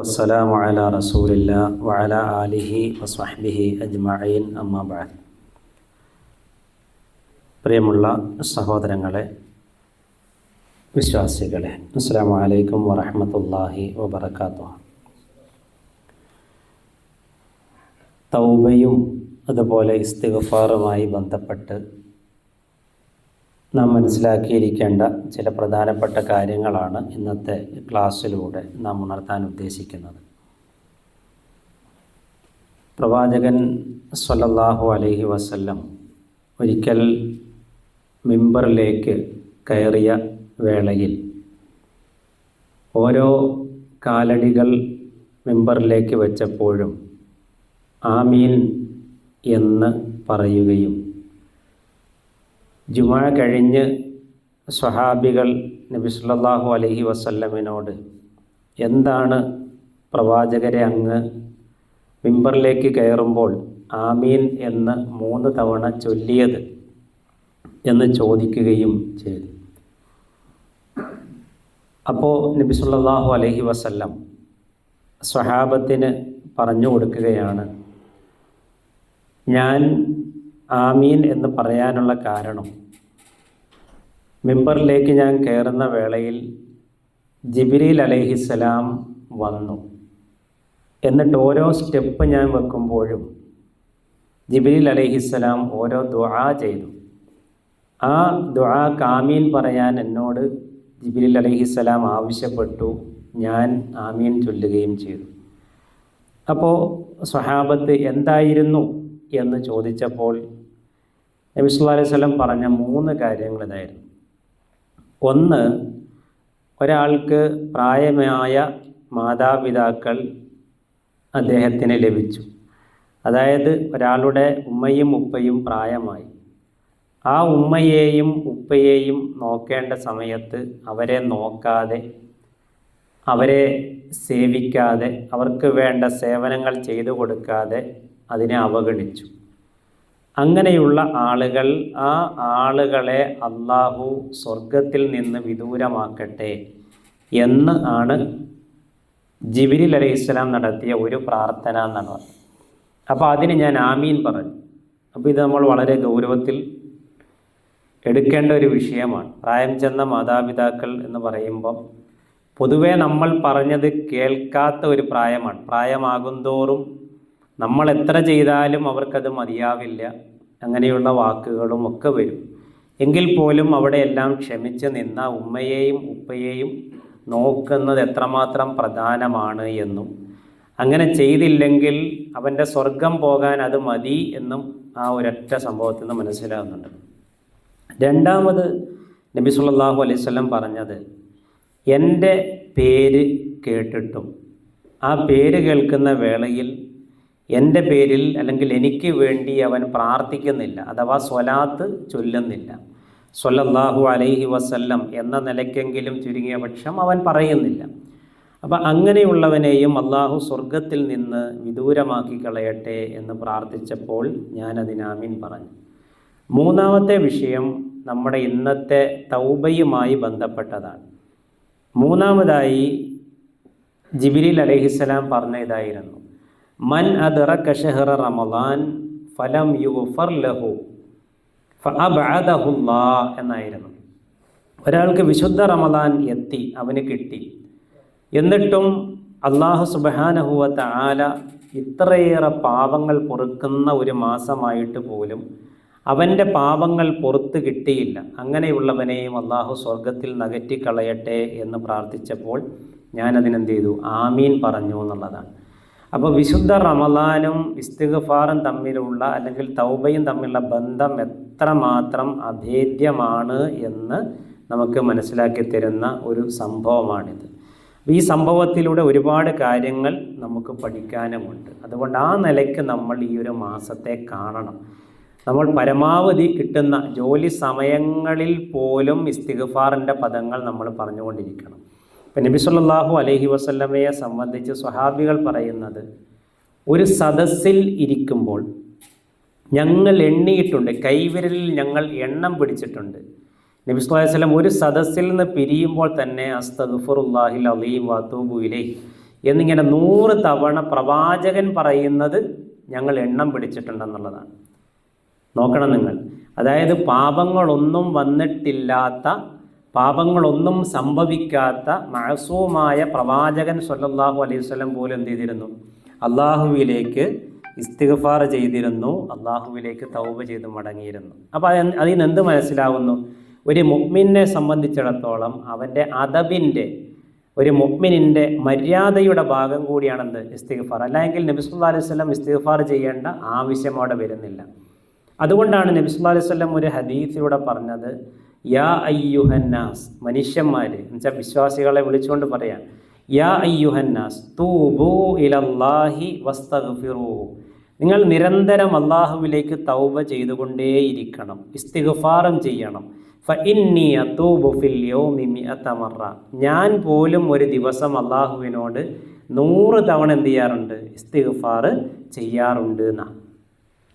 വസ്സലാമു അല റസൂലില്ല വഅല ആലിഹി വസ്വഹ്ബിഹി അജ്മഈൻ അമ്മാബാദ് പ്രിയമുള്ള സഹോദരങ്ങളെ വിശ്വാസികളെ അസ്സാം വലൈക്കും വറഹമത്തല്ലാഹി വബർക്കാത്തു തൗബയും അതുപോലെ ഇസ്തിഗഫാറുമായി ബന്ധപ്പെട്ട് നാം മനസ്സിലാക്കിയിരിക്കേണ്ട ചില പ്രധാനപ്പെട്ട കാര്യങ്ങളാണ് ഇന്നത്തെ ക്ലാസ്സിലൂടെ നാം ഉണർത്താൻ ഉദ്ദേശിക്കുന്നത്. പ്രവാചകൻ സ്വല്ലല്ലാഹു അലൈഹി വസല്ലം ഒരിക്കൽ മിമ്പറിലേക്ക് കയറിയ വേളയിൽ ഓരോ കാലടികൾ മിമ്പറിലേക്ക് വെച്ചപ്പോഴും ആമീൻ എന്ന് പറയുകയും ജുമാ കഴിഞ്ഞ് സ്വഹാബികൾ നബി സല്ലല്ലാഹു അലൈഹി വസല്ലമിനോട് എന്താണ് പ്രവാചകരെ അങ്ങ് മിമ്പറിലേക്ക് കയറുമ്പോൾ ആമീൻ എന്ന് മൂന്ന് തവണ ചൊല്ലിയത് എന്ന് ചോദിക്കുകയും ചെയ്തു. അപ്പോൾ നബി സല്ലല്ലാഹു അലൈഹി വസല്ലം സ്വഹാബത്തിന് പറഞ്ഞു കൊടുക്കുകയാണ് ഞാൻ ആമീൻ എന്ന് പറയാനുള്ള കാരണം മിമ്പറിലേക്ക് ഞാൻ കയറുന്ന വേളയിൽ ജിബിരിൽ അലൈഹിസ്സലാം വന്നു. എന്നിട്ട് ഓരോ സ്റ്റെപ്പ് ഞാൻ വെക്കുമ്പോഴും ജിബിരിൽ അലൈഹിസ്സലാം ഓരോ ദുആ ചെയ്തു. ആ ദുആ കാമീൻ പറയാൻ എന്നോട് ജിബിരിൽ അലൈഹിസ്സലാം ആവശ്യപ്പെട്ടു. ഞാൻ ആമീൻ ചൊല്ലുകയും ചെയ്തു. അപ്പോൾ സ്വഹാബത്ത് എന്തായിരുന്നു എന്ന് ചോദിച്ചപ്പോൾ നബി സല്ലല്ലാഹു അലൈഹി വസല്ലം പറഞ്ഞ മൂന്ന് കാര്യങ്ങൾ ഇതായിരുന്നു. ഒന്ന് ഒരാൾക്ക് പ്രായമായ മാതാപിതാക്കൾ അദ്ദേഹത്തിന് ലഭിച്ചു. അതായത് ഒരാളുടെ ഉമ്മയും ഉപ്പയും പ്രായമായി. ആ ഉമ്മയെയും ഉപ്പയെയും നോക്കേണ്ട സമയത്ത് അവരെ നോക്കാതെ അവരെ സേവിക്കാതെ അവർക്ക് വേണ്ട സേവനങ്ങൾ ചെയ്തു കൊടുക്കാതെ അതിനെ അവഗണിച്ചു. അങ്ങനെയുള്ള ആളുകൾ ആ ആളുകളെ അള്ളാഹു സ്വർഗത്തിൽ നിന്ന് വിദൂരമാക്കട്ടെ എന്ന് ആണ് ജിബിരിൽ അലൈഹി ഇസ്ലാം നടത്തിയ ഒരു പ്രാർത്ഥന എന്നാണ് അപ്പോൾ അതിന് ഞാൻ ആമീൻ പറഞ്ഞു. അപ്പോൾ ഇത് നമ്മൾ വളരെ ഗൗരവത്തിൽ എടുക്കേണ്ട ഒരു വിഷയമാണ്. പ്രായം ചെന്ന മാതാപിതാക്കൾ എന്ന് പറയുമ്പം പൊതുവേ നമ്മൾ പറഞ്ഞത് കേൾക്കാത്ത ഒരു പ്രായമാണ്. പ്രായമാകുന്തോറും നമ്മൾ എത്ര ചെയ്താലും അവർക്കത് മതിയാവില്ല. അങ്ങനെയുള്ള വാക്കുകളും ഒക്കെ വരും. എങ്കിൽ പോലും അവിടെയെല്ലാം ക്ഷമിച്ച് നിന്ന ഉമ്മയെയും ഉപ്പയെയും നോക്കുന്നത് എത്രമാത്രം പ്രധാനമാണ് എന്നും. അങ്ങനെ ചെയ്തില്ലെങ്കിൽ അവന്റെ സ്വർഗം പോകാൻ അത് മതി എന്നും ആ ഒരൊറ്റ സംഭവത്തിൽ നിന്ന് മനസ്സിലാകുന്നുണ്ട്. രണ്ടാമത് നബി സല്ലല്ലാഹു അലൈഹി സ്വലം പറഞ്ഞത് എന്റെ പേര് കേട്ടിട്ടും ആ പേര് കേൾക്കുന്ന വേളയിൽ എന്റെ പേരിൽ അല്ലെങ്കിൽ എനിക്ക് വേണ്ടി അവൻ പ്രാർത്ഥിക്കുന്നില്ല അഥവാ സ്വലാത്ത് ചൊല്ലുന്നില്ല. സ്വല്ലല്ലാഹു അലൈഹി വസല്ലം എന്ന നിലയ്ക്കെങ്കിലും ചുരുങ്ങിയ പക്ഷം അവൻ പറയുന്നില്ല. അപ്പം അങ്ങനെയുള്ളവനെയും അള്ളാഹു സ്വർഗത്തിൽ നിന്ന് വിദൂരമാക്കി കളയട്ടെ എന്ന് പ്രാർത്ഥിച്ചപ്പോൾ ഞാനതിനാമീൻ പറഞ്ഞു. മൂന്നാമത്തെ വിഷയം നമ്മുടെ ഇന്നത്തെ തൗബയുമായി ബന്ധപ്പെട്ടതാണ്. മൂന്നാമതായി ജിബിലിൽ അലഹിസ്സലാം പറഞ്ഞ ഇതായിരുന്നു മൻ റമദാൻ ഫലം യുഗ്ഫർ ലഹു എന്നായിരുന്നു. ഒരാൾക്ക് വിശുദ്ധ റമദാൻ എത്തി അവന് കിട്ടി. എന്നിട്ടും അള്ളാഹു സുബഹാനഹുവത്ത ആല ഇത്രയേറെ പാപങ്ങൾ പൊറുക്കുന്ന ഒരു മാസമായിട്ട് പോലും അവന്റെ പാപങ്ങൾ പുറത്ത് കിട്ടിയില്ല. അങ്ങനെയുള്ളവനെയും അള്ളാഹു സ്വർഗത്തിൽ നകറ്റിക്കളയട്ടെ എന്ന് പ്രാർത്ഥിച്ചപ്പോൾ ഞാനതിനെന്ത് ചെയ്തു ആമീൻ പറഞ്ഞു എന്നുള്ളതാണ്. അപ്പോൾ വിശുദ്ധ റമദാനും ഇസ്തിഗഫാറും തമ്മിലുള്ള അല്ലെങ്കിൽ തൗബയും തമ്മിലുള്ള ബന്ധം എത്രമാത്രം അഭേദ്യമാണ് എന്ന് നമുക്ക് മനസ്സിലാക്കി തരുന്ന ഒരു സംഭവമാണിത്. ഈ സംഭവത്തിലൂടെ ഒരുപാട് കാര്യങ്ങൾ നമുക്ക് പഠിക്കാനുമുണ്ട്. അതുകൊണ്ട് ആ നിലയ്ക്ക് നമ്മൾ ഈ ഒരു മാസത്തെ കാണണം. നമ്മൾ പരമാവധി കിട്ടുന്ന ജോലി സമയങ്ങളിൽ പോലും ഇസ്തിഗഫാറിന്റെ പദങ്ങൾ നമ്മൾ പറഞ്ഞുകൊണ്ടിരിക്കണം. ഇപ്പം നബി സല്ലാഹു അലഹി വസല്ലമയെ സംബന്ധിച്ച് സ്വഹാബികൾ പറയുന്നത് ഒരു സദസ്സിൽ ഇരിക്കുമ്പോൾ ഞങ്ങൾ എണ്ണിയിട്ടുണ്ട് കൈവിരലിൽ ഞങ്ങൾ എണ്ണം പിടിച്ചിട്ടുണ്ട്. നബി സ്വല്ലല്ലാഹു അലൈഹി വസല്ലം ഒരു സദസ്സിൽ നിന്ന് പിരിയുമ്പോൾ തന്നെ അസ്തഗ്ഫിറുല്ലാഹിൽ അലീം വതൂബു ഇലൈഹി എന്നിങ്ങനെ നൂറ് തവണ പ്രവാചകൻ പറയുന്നത് ഞങ്ങൾ എണ്ണം പിടിച്ചിട്ടുണ്ടെന്നുള്ളതാണ്. നോക്കണം നിങ്ങൾ. അതായത് പാപങ്ങളൊന്നും വന്നിട്ടില്ലാത്ത പാപങ്ങളൊന്നും സംഭവിക്കാത്ത മഴസൂമായ പ്രവാചകൻ സല്ലല്ലാഹു അലൈഹി വസല്ലം പോലും എന്ത് ചെയ്തിരുന്നു? അള്ളാഹുവിലേക്ക് ഇസ്തിഗഫാർ ചെയ്തിരുന്നു. അള്ളാഹുവിലേക്ക് തൗബ ചെയ്ത് മടങ്ങിയിരുന്നു. അപ്പോൾ അത് അതിൽ നിന്ന് എന്ത് മനസ്സിലാവുന്നു? ഒരു മുഅ്മിനെ സംബന്ധിച്ചിടത്തോളം അവന്റെ അദബിന്റെ ഒരു മുഅ്മിനിന്റെ മര്യാദയുടെ ഭാഗം കൂടിയാണെന്ത്? ഇസ്തിഗഫാർ. അല്ലെങ്കിൽ നബി അലൈഹി സ്വലം ഇസ്തിഗഫാർ ചെയ്യേണ്ട ആവശ്യം അവിടെ വരുന്നില്ല. അതുകൊണ്ടാണ് നബി അലൈഹി വസല്ലം ഒരു ഹദീസിലൂടെ പറഞ്ഞത് യാ അയ്യുഹന്നാസ്. മനുഷ്യന്മാർ എന്നുവെച്ചാൽ വിശ്വാസികളെ വിളിച്ചുകൊണ്ട് പറയാം യാ അയ്യുഹന്നാസ് തൂബൂ ഇലല്ലാഹി വസ്തഗ്ഫിറൂ. നിങ്ങൾ നിരന്തരം അള്ളാഹുവിലേക്ക് തൗബ ചെയ്തുകൊണ്ടേയിരിക്കണം ഇസ്തിഗ്ഫാറും ചെയ്യണം. ഞാൻ പോലും ഒരു ദിവസം അള്ളാഹുവിനോട് നൂറ് തവണ എന്ത് ചെയ്യാറുണ്ട്? ഇസ്തിഗ്ഫാർ ചെയ്യാറുണ്ട് എന്നാ.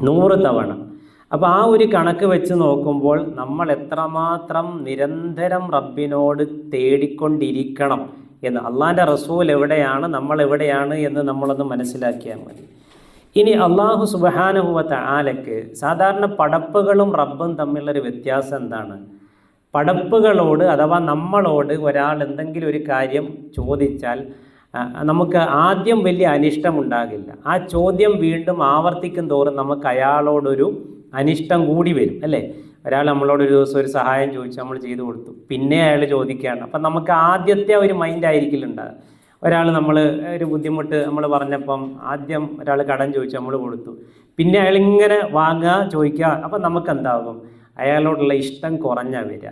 നൂറ് തവണ. അപ്പോൾ ആ ഒരു കണക്ക് വെച്ച് നോക്കുമ്പോൾ നമ്മൾ എത്രമാത്രം നിരന്തരം റബ്ബിനോട് തേടിക്കൊണ്ടിരിക്കണം എന്ന്. അള്ളാന്റെ റസൂൽ എവിടെയാണ് നമ്മൾ എവിടെയാണ് എന്ന് നമ്മളൊന്ന് മനസ്സിലാക്കിയാൽ മതി. ഇനി അള്ളാഹു സുബഹാനുഭവത്ത ആലക്ക് സാധാരണ പടപ്പുകളും റബ്ബും തമ്മിലുള്ളൊരു വ്യത്യാസം എന്താണ്? പടപ്പുകളോട് അഥവാ നമ്മളോട് ഒരാൾ എന്തെങ്കിലും ഒരു കാര്യം ചോദിച്ചാൽ നമുക്ക് ആദ്യം വലിയ അനിഷ്ടമുണ്ടാകില്ല ആ ചോദ്യം വീണ്ടും ആവർത്തിക്കും തോറും നമുക്ക് അയാളോടൊരു അനിഷ്ടം കൂടി വരും അല്ലേ? ഒരാൾ നമ്മളോട് ഒരു ദിവസം ഒരു സഹായം ചോദിച്ചു നമ്മൾ ചെയ്തു കൊടുത്തു. പിന്നെ അയാൾ ചോദിക്കുകയാണ്. അപ്പം നമുക്ക് ആദ്യത്തെ ഒരു മൈൻഡ് ആയിരിക്കില്ല ഉണ്ടാകുക ഒരാൾ നമ്മൾ ഒരു ബുദ്ധിമുട്ട് നമ്മൾ പറഞ്ഞപ്പം ആദ്യം ഒരാൾ കടം ചോദിച്ചു നമ്മൾ കൊടുത്തു. പിന്നെ അയാൾ ഇങ്ങനെ വാങ്ങുക ചോദിക്കുക അപ്പം നമുക്ക് എന്താകും അയാളോടുള്ള ഇഷ്ടം കുറഞ്ഞ വരിക.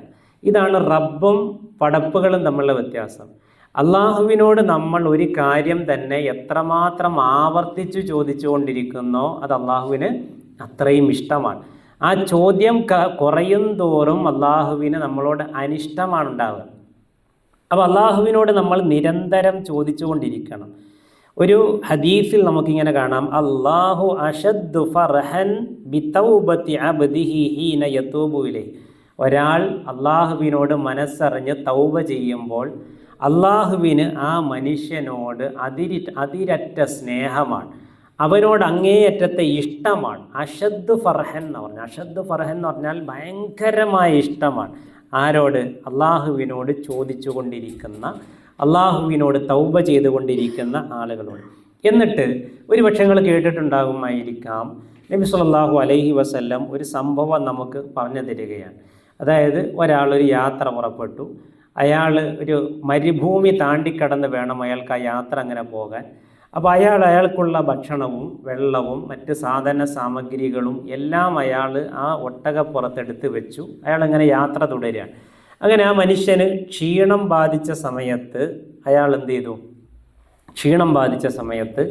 ഇതാണ് റബ്ബും പടപ്പുകളും തമ്മിലുള്ള വ്യത്യാസം. അള്ളാഹുവിനോട് നമ്മൾ ഒരു കാര്യം തന്നെ എത്രമാത്രം ആവർത്തിച്ചു ചോദിച്ചുകൊണ്ടിരിക്കുന്നോ അത് അള്ളാഹുവിന് അത്രയും ഇഷ്ടമാണ്. ആ ചോദ്യം കുറയും തോറും അള്ളാഹുവിന് നമ്മളോട് അനിഷ്ടമാണ് ഉണ്ടാവുക. അപ്പോൾ അള്ളാഹുവിനോട് നമ്മൾ നിരന്തരം ചോദിച്ചുകൊണ്ടിരിക്കണം. ഒരു ഹദീസിൽ നമുക്കിങ്ങനെ കാണാം. അള്ളാഹു അഷദ് ഫർഹൻ ബിതൗബത്തി അബ്ദിഹി ഒരാൾ അള്ളാഹുവിനോട് മനസ്സറിഞ്ഞ് തൗബ ചെയ്യുമ്പോൾ അള്ളാഹുവിന് ആ മനുഷ്യനോട് അതിരി അതിരറ്റ സ്നേഹമാണ്. അവനോട് അങ്ങേയറ്റത്തെ ഇഷ്ടമാണ്. അഷദ് ഫർഹൻ എന്ന് പറഞ്ഞാൽ അഷദ് ഫർഹൻ എന്ന് പറഞ്ഞാൽ ഭയങ്കരമായ ഇഷ്ടമാണ്. ആരോട്? അള്ളാഹുവിനോട് ചോദിച്ചു കൊണ്ടിരിക്കുന്ന അള്ളാഹുവിനോട് തൗബ ചെയ്തുകൊണ്ടിരിക്കുന്ന ആളുകളോട്. എന്നിട്ട് ഒരു പക്ഷേ നിങ്ങൾ കേട്ടിട്ടുണ്ടാകുമായിരിക്കാം. നബി സുല്ലാഹു അലൈഹി വസല്ലം ഒരു സംഭവം നമുക്ക് പറഞ്ഞു തരികയാണ്. അതായത് ഒരാളൊരു യാത്ര പുറപ്പെട്ടു. അയാൾ ഒരു മരുഭൂമി താണ്ടിക്കടന്ന് വേണം അയാൾക്ക് ആ യാത്ര അങ്ങനെ പോകാൻ. അപ്പോൾ അയാൾ അയാൾക്കുള്ള ഭക്ഷണവും വെള്ളവും മറ്റ് സാധന സാമഗ്രികളും എല്ലാം അയാൾ ആ ഒട്ടകപ്പുറത്തെടുത്ത് വെച്ചു. അയാൾ അങ്ങനെ യാത്ര തുടരുകയാണ് അങ്ങനെ ആ മനുഷ്യന് ക്ഷീണം ബാധിച്ച സമയത്ത് അയാൾ എന്ത് ചെയ്തു? ക്ഷീണം ബാധിച്ച സമയത്ത്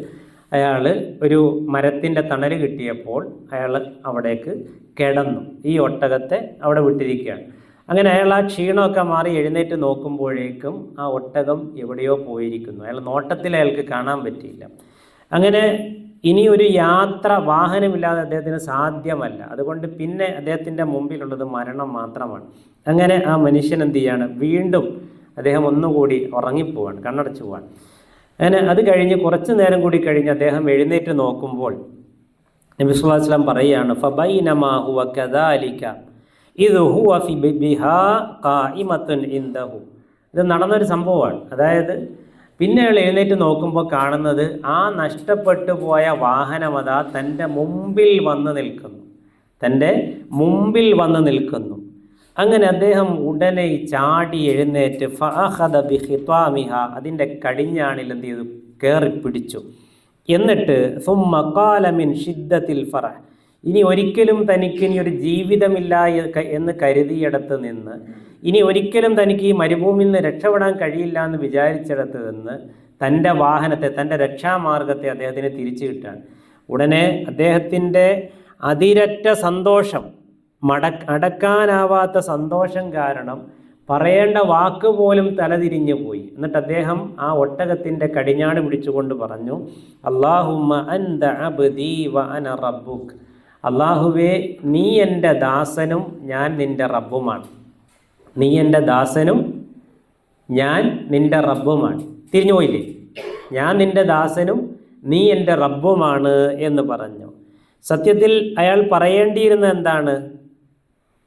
അയാൾ ഒരു മരത്തിന്റെ തണൽ കിട്ടിയപ്പോൾ അയാൾ അവിടേക്ക് കിടന്നു. ഈ ഒട്ടകത്തെ അവിടെ വിട്ടിരിക്കുകയാണ്. അങ്ങനെ അയാൾ ആ ക്ഷീണമൊക്കെ മാറി എഴുന്നേറ്റ് നോക്കുമ്പോഴേക്കും ആ ഒട്ടകം എവിടെയോ പോയിരിക്കുന്നു. അയാൾ നോട്ടത്തിൽ അയാൾക്ക് കാണാൻ പറ്റിയില്ല. അങ്ങനെ ഇനി ഒരു യാത്ര വാഹനമില്ലാതെ അദ്ദേഹത്തിന് സാധ്യമല്ല. അതുകൊണ്ട് പിന്നെ അദ്ദേഹത്തിന്റെ മുമ്പിലുള്ളത് മരണം മാത്രമാണ്. അങ്ങനെ ആ മനുഷ്യൻ എന്ത് ചെയ്യാണ്? വീണ്ടും അദ്ദേഹം ഒന്നുകൂടി ഉറങ്ങിപ്പോവാണ് കണ്ണടച്ചു പോവാണ്. അങ്ങനെ അത് കഴിഞ്ഞ് കുറച്ച് നേരം കൂടി കഴിഞ്ഞ് അദ്ദേഹം എഴുന്നേറ്റ് നോക്കുമ്പോൾ നബി സ്വല്ലല്ലാഹു അലൈഹി വസല്ലം പറയുകയാണ് ഫബൈനമാ ഹുവ കദാലിക. ഇത് ഹുവ ബിഹാ ഇന്ദഹു. ഇത് നടന്നൊരു സംഭവമാണ്. അതായത് പിന്നെ എഴുന്നേറ്റ് നോക്കുമ്പോൾ കാണുന്നത് ആ നഷ്ടപ്പെട്ടു പോയ വാഹനമതാ തന്റെ മുമ്പിൽ വന്ന് നിൽക്കുന്നു. തന്റെ മുമ്പിൽ വന്ന് നിൽക്കുന്നു. അങ്ങനെ അദ്ദേഹം ഉടനെ ചാടി എഴുന്നേറ്റ് ഫഅഖദ ബി ഖിത്വാമിഹ അതിന്റെ കടിഞ്ഞാണിൽ എന്ത് ചെയ്തു? കയറി പിടിച്ചു എന്നിട്ട് സുമ്മ കാലമിൻ ഷിദ്ദത്തിൽ ഫറഹ് ഇനി ഒരിക്കലും തനിക്ക് ഇനി ഒരു ജീവിതമില്ല എന്ന് കരുതിയിടത്ത് നിന്ന് ഇനി ഒരിക്കലും തനിക്ക് ഈ മരുഭൂമിയിൽ നിന്ന് രക്ഷപ്പെടാൻ കഴിയില്ല എന്ന് വിചാരിച്ചിടത്ത് നിന്ന് തന്റെ വാഹനത്തെ തന്റെ രക്ഷാമാർഗത്തെ അദ്ദേഹത്തിന് തിരിച്ചു കിട്ടാൻ. ഉടനെ അദ്ദേഹത്തിന്റെ അതിരറ്റ സന്തോഷം മട അടക്കാനാവാത്ത സന്തോഷം കാരണം പറയേണ്ട വാക്ക് പോലും തലതിരിഞ്ഞു പോയി. എന്നിട്ട് അദ്ദേഹം ആ ഒട്ടകത്തിന്റെ കടിഞ്ഞാട് പിടിച്ചുകൊണ്ട് പറഞ്ഞു അള്ളാഹുമ്മ അബ്ദി വ അന റബ്ബുക്ക് അള്ളാഹുവേ നീ എന്റെ ദാസനും ഞാൻ നിന്റെ റബ്ബുമാണ്. നീ എന്റെ ദാസനും ഞാൻ നിന്റെ റബ്ബുമാണ്. തിരിഞ്ഞു പോയില്ലേ? ഞാൻ നിന്റെ ദാസനും നീ എന്റെ റബ്ബുമാണ് എന്ന് പറഞ്ഞു. സത്യത്തിൽ അയാൾ പറയേണ്ടിയിരുന്ന എന്താണ്?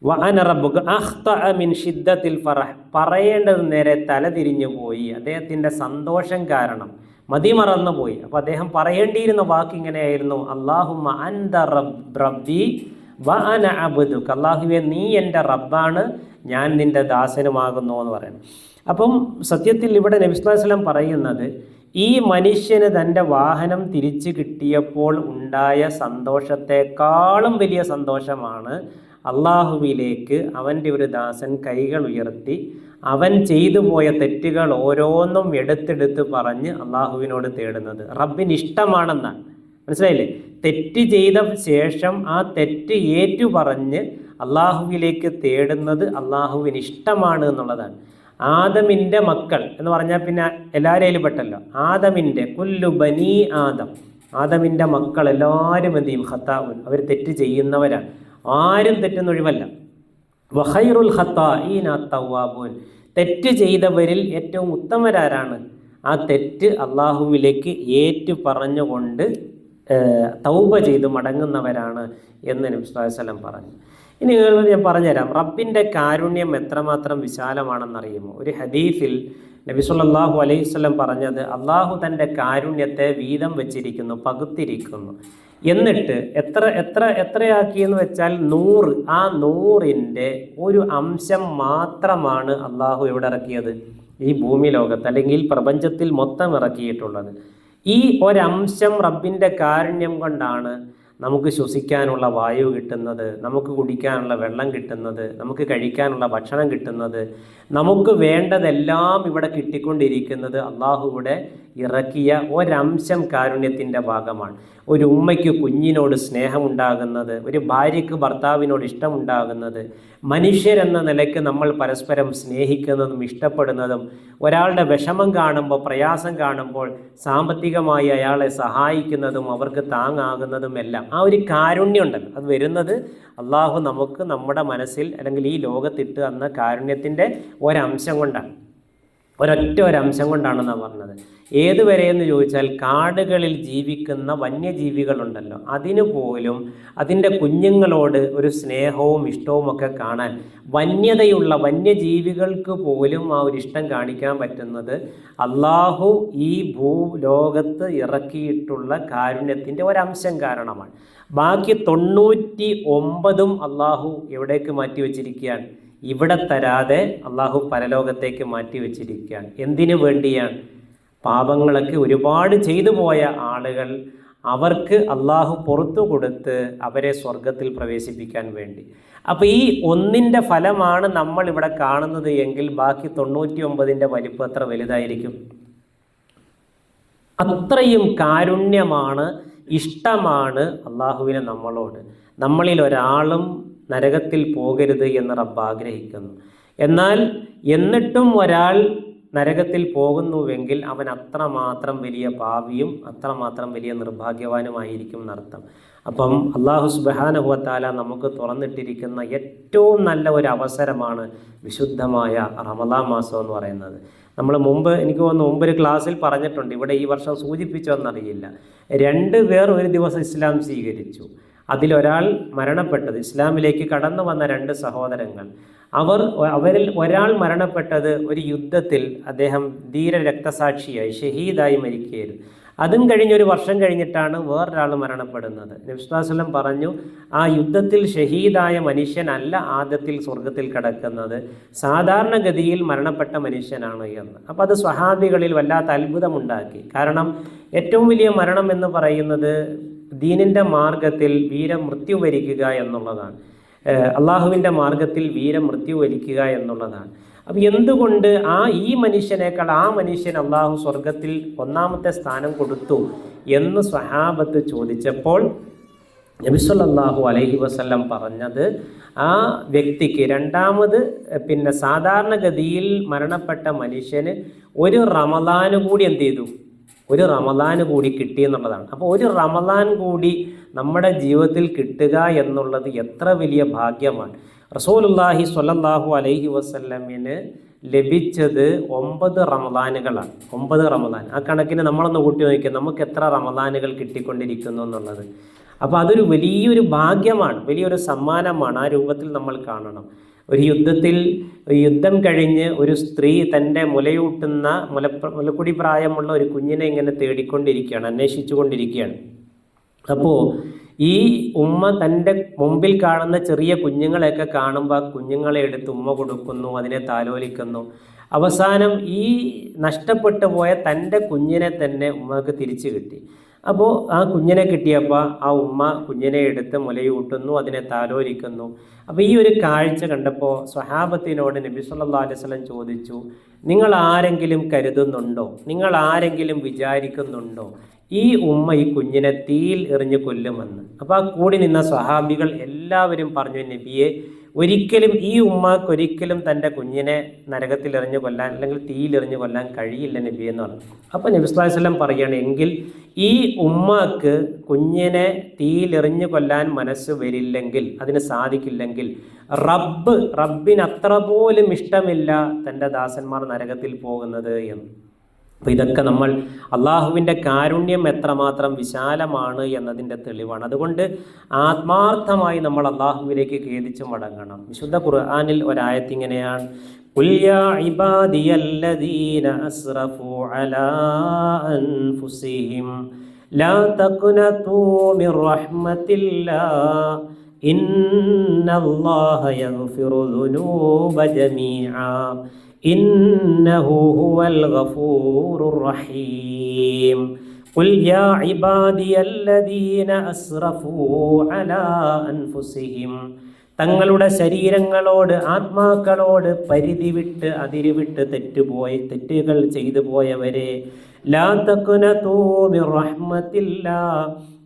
വഅന റബ്ബുക്ക് അഖ്തഅ മിൻ ഷിദ്ദത്തിൽ ഫറഹ്. പറയേണ്ടത് നേരെ തലതിരിഞ്ഞു പോയി. അദ്ദേഹത്തിന്റെ സന്തോഷം കാരണം മതി മറന്നു പോയി അപ്പോൾ അദ്ദേഹം പറയേണ്ടിയിരുന്ന വാക്ക് ഇങ്ങനെയായിരുന്നു അള്ളാഹുമ്മ അൻത റബ്ബി വ അന നീ എന്റെ റബ്ബാണ് ഞാൻ നിന്റെ ദാസനുമാകുന്നു എന്ന് പറയുന്നു. അപ്പം സത്യത്തിൽ ഇവിടെ നബി സ്വല്ലല്ലാഹു അലൈഹി വസല്ലം പറയുന്നത് ഈ മനുഷ്യന് തന്റെ വാഹനം തിരിച്ചു കിട്ടിയപ്പോൾ ഉണ്ടായ സന്തോഷത്തെക്കാളും വലിയ സന്തോഷമാണ് അള്ളാഹുവിലേക്ക് അവന്റെ ഒരു ദാസൻ കൈകൾ ഉയർത്തി അവൻ ചെയ്തു പോയ തെറ്റുകൾ ഓരോന്നും എടുത്തെടുത്ത് പറഞ്ഞ് അള്ളാഹുവിനോട് തേടുന്നത്. റബ്ബിന് ഇഷ്ടമാണെന്നാണ് മനസ്സിലായില്ലേ? തെറ്റ് ചെയ്ത ശേഷം ആ തെറ്റ് ഏറ്റു പറഞ്ഞ് അള്ളാഹുവിലേക്ക് തേടുന്നത് അള്ളാഹുവിന് ഇഷ്ടമാണ് എന്നുള്ളതാണ്. ആദമിന്റെ മക്കൾ എന്ന് പറഞ്ഞാൽ പിന്നെ എല്ലാവരെയും പെട്ടല്ലോ. ആദമിന്റെ കുല്ലു ബനി ആദം. ആദമിന്റെ മക്കൾ എല്ലാവരും എന്ത് ചെയ്യും? ഹത്താവും അവർ തെറ്റ് ചെയ്യുന്നവരാണ്. ആരും തെറ്റുന്നൊഴിവല്ല. വഹൈറുൽ തവ്വാബൂൻ തെറ്റ് ചെയ്തവരിൽ ഏറ്റവും ഉത്തമരാരാണ്. ആ തെറ്റ് അള്ളാഹുവിലേക്ക് ഏറ്റു പറഞ്ഞുകൊണ്ട് തൗബ ചെയ്ത് മടങ്ങുന്നവരാണ് എന്ന് നബി സ്വല്ലല്ലാഹു അലൈഹി വസല്ലം പറഞ്ഞു. ഇനി ഞാൻ പറഞ്ഞുതരാം. റബ്ബിന്റെ കാരുണ്യം എത്രമാത്രം വിശാലമാണെന്നറിയുമോ? ഒരു ഹദീഫിൽ നബി സല്ലല്ലാഹു അലൈഹി സ്വലം പറഞ്ഞത് അള്ളാഹു തന്റെ കാരുണ്യത്തെ വീതം വെച്ചിരിക്കുന്നു പകുത്തിരിക്കുന്നു. എന്നിട്ട് എത്ര എത്ര എത്രയാക്കിയെന്ന് വെച്ചാൽ നൂറ്. ആ നൂറിന്റെ ഒരു അംശം മാത്രമാണ് അള്ളാഹു എവിടെ ഇറക്കിയത്? ഈ ഭൂമി ലോകത്ത് അല്ലെങ്കിൽ പ്രപഞ്ചത്തിൽ മൊത്തം ഇറക്കിയിട്ടുള്ളത്. ഈ ഒരംശം റബ്ബിന്റെ കാരുണ്യം കൊണ്ടാണ് നമുക്ക് ശ്വസിക്കാനുള്ള വായു കിട്ടുന്നത് നമുക്ക് കുടിക്കാനുള്ള വെള്ളം കിട്ടുന്നത് നമുക്ക് കഴിക്കാനുള്ള ഭക്ഷണം കിട്ടുന്നത്. നമുക്ക് വേണ്ടതെല്ലാം ഇവിടെ കിട്ടിക്കൊണ്ടിരിക്കുന്നത് അള്ളാഹു ഇവിടെ ഇറക്കിയ ഒരംശം കാരുണ്യത്തിന്റെ ഭാഗമാണ്. ഒരു ഉമ്മയ്ക്ക് കുഞ്ഞിനോട് സ്നേഹമുണ്ടാകുന്നത് ഒരു ഭാര്യയ്ക്ക് ഭർത്താവിനോട് ഇഷ്ടമുണ്ടാകുന്നത് മനുഷ്യരെന്ന നിലയ്ക്ക് നമ്മൾ പരസ്പരം സ്നേഹിക്കുന്നതും ഇഷ്ടപ്പെടുന്നതും ഒരാളുടെ വിഷമം കാണുമ്പോൾ പ്രയാസം കാണുമ്പോൾ സാമ്പത്തികമായി അയാളെ സഹായിക്കുന്നതും അവർക്ക് താങ്ങാകുന്നതും എല്ലാം. ആ ഒരു കാരുണ്യമുണ്ടല്ലോ. അത് വരുന്നത് അള്ളാഹു നമുക്ക് നമ്മുടെ മനസ്സിൽ അല്ലെങ്കിൽ ഈ ലോകത്തിട്ട് തന്ന കാരുണ്യത്തിന്റെ ഒരംശം കൊണ്ടാണ്. ഒരൊറ്റ ഒരംശം കൊണ്ടാണെന്നാണ് പറഞ്ഞത്. ഏതുവരെ എന്ന് ചോദിച്ചാൽ കാടുകളിൽ ജീവിക്കുന്ന വന്യജീവികളുണ്ടല്ലോ. അതിനു പോലും അതിന്റെ കുഞ്ഞുങ്ങളോട് ഒരു സ്നേഹവും ഇഷ്ടവും ഒക്കെ കാണാൻ വന്യതയുള്ള വന്യജീവികൾക്ക് പോലും ആ ഒരു ഇഷ്ടം കാണിക്കാൻ പറ്റുന്നത് അള്ളാഹു ഈ ഭൂലോകത്ത് ഇറക്കിയിട്ടുള്ള കാരുണ്യത്തിന്റെ ഒരംശം കാരണമാണ്. ബാക്കി തൊണ്ണൂറ്റി ഒമ്പതും അള്ളാഹു എവിടേക്ക് മാറ്റി വച്ചിരിക്കുകയാണ് ഇവിടെ തരാതെ അള്ളാഹു പരലോകത്തേക്ക് മാറ്റി വെച്ചിരിക്കുകയാണ്. എന്തിനു വേണ്ടിയാണ്? പാപങ്ങളൊക്കെ ഒരുപാട് ചെയ്തു പോയ ആളുകൾ അവർക്ക് അള്ളാഹു പുറത്തു കൊടുത്ത് അവരെ സ്വർഗത്തിൽ പ്രവേശിപ്പിക്കാൻ വേണ്ടി. അപ്പോൾ ഈ ഒന്നിന്റെ ഫലമാണ് നമ്മൾ ഇവിടെ കാണുന്നത് എങ്കിൽ ബാക്കി തൊണ്ണൂറ്റി ഒമ്പതിന്റെ വലിപ്പം വലുതായിരിക്കും? അത്രയും കാരുണ്യമാണ് ഇഷ്ടമാണ് അള്ളാഹുവിനെ നമ്മളോട്. നമ്മളിൽ ഒരാളും നരകത്തിൽ പോകരുത് എന്ന് റബ്ബ് ആഗ്രഹിക്കുന്നു. എന്നാൽ എന്നിട്ടും ഒരാൾ നരകത്തിൽ പോകുന്നുവെങ്കിൽ അവൻ അത്രമാത്രം വലിയ പാവിയും അത്രമാത്രം വലിയ നിർഭാഗ്യവാനുമായിരിക്കും എന്നർത്ഥം. അപ്പം അള്ളാഹു സുബാനുഭവത്താല നമുക്ക് തുറന്നിട്ടിരിക്കുന്ന ഏറ്റവും നല്ല ഒരു അവസരമാണ് വിശുദ്ധമായ റമദാ മാസം എന്ന് പറയുന്നത്. നമ്മൾ മുമ്പ് എനിക്ക് തോന്നുന്നു മുമ്പ് ഒരു ക്ലാസ്സിൽ പറഞ്ഞിട്ടുണ്ട് ഇവിടെ ഈ വർഷം സൂചിപ്പിച്ചോ എന്നറിയില്ല രണ്ട് പേർ ഒരു ദിവസം ഇസ്ലാം സ്വീകരിച്ചു. അതിലൊരാൾ മരണപ്പെട്ടത്. ഇസ്ലാമിലേക്ക് കടന്നു വന്ന രണ്ട് സഹോദരങ്ങൾ. അവർ അവരിൽ ഒരാൾ മരണപ്പെട്ടത് ഒരു യുദ്ധത്തിൽ അദ്ദേഹം ധീര രക്തസാക്ഷിയായി ഷഹീദായി മരിക്കുകയായിരുന്നു. അതും കഴിഞ്ഞൊരു വർഷം കഴിഞ്ഞിട്ടാണ് വേറൊരാൾ മരണപ്പെടുന്നത്. നബ്സ്ലാസ്ലം പറഞ്ഞു ആ യുദ്ധത്തിൽ ഷഹീദായ മനുഷ്യനല്ല ആദ്യത്തിൽ സ്വർഗത്തിൽ കിടക്കുന്നത്. സാധാരണഗതിയിൽ മരണപ്പെട്ട മനുഷ്യനാണ് എന്ന്. അപ്പോൾ അത് സ്വഹാബികളിൽ വല്ലാത്ത അത്ഭുതമുണ്ടാക്കി. കാരണം ഏറ്റവും വലിയ മരണം എന്ന് പറയുന്നത് ദീനിന്റെ മാർഗത്തിൽ വീരമൃത്യു വരിക്കുക എന്നുള്ളതാണ്. അള്ളാഹുവിന്റെ മാർഗത്തിൽ വീരമൃത്യു വരിക്കുക എന്നുള്ളതാണ്. അപ്പം എന്തുകൊണ്ട് ആ ഈ മനുഷ്യനേക്കാൾ ആ മനുഷ്യൻ അള്ളാഹു സ്വർഗത്തിൽ ഒന്നാമത്തെ സ്ഥാനം കൊടുത്തു എന്ന് സ്വഹാബത്ത് ചോദിച്ചപ്പോൾ നബിസ്വല്ലാഹു അലൈഹി വസല്ലം പറഞ്ഞത് ആ വ്യക്തിക്ക് രണ്ടാമത് പിന്നെ സാധാരണഗതിയിൽ മരണപ്പെട്ട മനുഷ്യന് ഒരു റമദാന് കൂടി എന്ത് ചെയ്തു? ഒരു റമദാൻ കൂടി കിട്ടി എന്നുള്ളതാണ്. അപ്പോൾ ഒരു റമദാൻ കൂടി നമ്മുടെ ജീവിതത്തിൽ കിട്ടുക എന്നുള്ളത് എത്ര വലിയ ഭാഗ്യമാണ്. റസൂലുല്ലാഹി സ്വല്ലല്ലാഹു അലൈഹി വസല്ലമിന് ലഭിച്ചത് ഒമ്പത് റമദാനുകളാണ്. ഒമ്പത് റമദാൻ. ആ കണക്കിന് നമ്മളൊന്ന് കൂട്ടി നോക്കിയാൽ നമുക്ക് എത്ര റമദാനുകൾ കിട്ടിക്കൊണ്ടിരിക്കുന്നു എന്നുള്ളത്. അപ്പോൾ അതൊരു വലിയൊരു ഭാഗ്യമാണ് വലിയൊരു സമ്മാനമാണ് ആ രൂപത്തിൽ നമ്മൾ കാണണം. ഒരു യുദ്ധത്തിൽ യുദ്ധം കഴിഞ്ഞ് ഒരു സ്ത്രീ തന്റെ മുലയൂട്ടുന്ന മുല മുലക്കുടി പ്രായമുള്ള ഒരു കുഞ്ഞിനെ ഇങ്ങനെ തേടിക്കൊണ്ടിരിക്കുകയാണ് അന്വേഷിച്ചുകൊണ്ടിരിക്കുകയാണ്. അപ്പോൾ ഈ ഉമ്മ തന്റെ മുമ്പിൽ കാണുന്ന ചെറിയ കുഞ്ഞുങ്ങളെയൊക്കെ കാണുമ്പോൾ കുഞ്ഞുങ്ങളെ എടുത്ത് ഉമ്മ കൊടുക്കുന്നു അതിനെ താലോലിക്കുന്നു. അവസാനം ഈ നഷ്ടപ്പെട്ടു പോയ തന്റെ കുഞ്ഞിനെ തന്നെ ഉമ്മക്ക് തിരിച്ചു കിട്ടി. അപ്പോൾ ആ കുഞ്ഞിനെ കിട്ടിയപ്പോൾ ആ ഉമ്മ കുഞ്ഞിനെ എടുത്ത് മുലയൂട്ടുന്നു അതിനെ താലോലിക്കുന്നു. അപ്പോൾ ഈ ഒരു കാഴ്ച കണ്ടപ്പോൾ സ്വഹാബത്തിനോട് നബി സല്ലാ അലൈഹി സ്വലം ചോദിച്ചു നിങ്ങൾ ആരെങ്കിലും കരുതുന്നുണ്ടോ? നിങ്ങൾ ആരെങ്കിലും വിചാരിക്കുന്നുണ്ടോ ഈ ഉമ്മ ഈ കുഞ്ഞിനെ തീയിൽ എറിഞ്ഞ് കൊല്ലുമെന്ന്? അപ്പോൾ ആ കൂടി നിന്ന സ്വഹാബികൾ എല്ലാവരും പറഞ്ഞു നബിയെ ഒരിക്കലും ഈ ഉമ്മക്കൊരിക്കലും തന്റെ കുഞ്ഞിനെ നരകത്തിൽ എറിഞ്ഞു കൊല്ലാൻ അല്ലെങ്കിൽ തീയിലെറിഞ്ഞു കൊല്ലാൻ കഴിയില്ല നബി എന്ന് പറഞ്ഞു. അപ്പോൾ നബി സ്വലം പറയുകയാണ് എങ്കിൽ ഈ ഉമ്മാക്ക് കുഞ്ഞിനെ തീയിലെറിഞ്ഞു കൊല്ലാൻ മനസ്സ് വരില്ലെങ്കിൽ അതിന് സാധിക്കില്ലെങ്കിൽ റബ്ബ് റബ്ബിന് അത്ര പോലും ഇഷ്ടമില്ല തന്റെ ദാസന്മാർ നരകത്തിൽ പോകുന്നത് എന്ന്. അപ്പോൾ ഇതൊക്കെ നമ്മൾ അള്ളാഹുവിൻ്റെ കാരുണ്യം എത്രമാത്രം വിശാലമാണ് എന്നതിൻ്റെ തെളിവാണ് അതുകൊണ്ട് ആത്മാർത്ഥമായി നമ്മൾ അള്ളാഹുവിലേക്ക് ഖേദിച്ച് മടങ്ങണം വിശുദ്ധ ഖുർആാനിൽ ഒരായത്തിങ്ങനെയാണ് قل يا عبادي الذين أسرفوا على أنفسهم لا تقنطوا من رحمة الله إن الله يغفر الذنوب جميعا إنه هو الغفور الرحيم قل يا عبادي الذين أسرفوا على أنفسهم തങ്ങളുടെ ശരീരങ്ങളോട് ആത്മാക്കളോട് പരിധി വിട്ട് അതിരുവിട്ട് തെറ്റുപോയി തെറ്റുകൾ ചെയ്തു പോയവരെ ലാ തക്കുന തൂമി റഹ്മത്തില്ല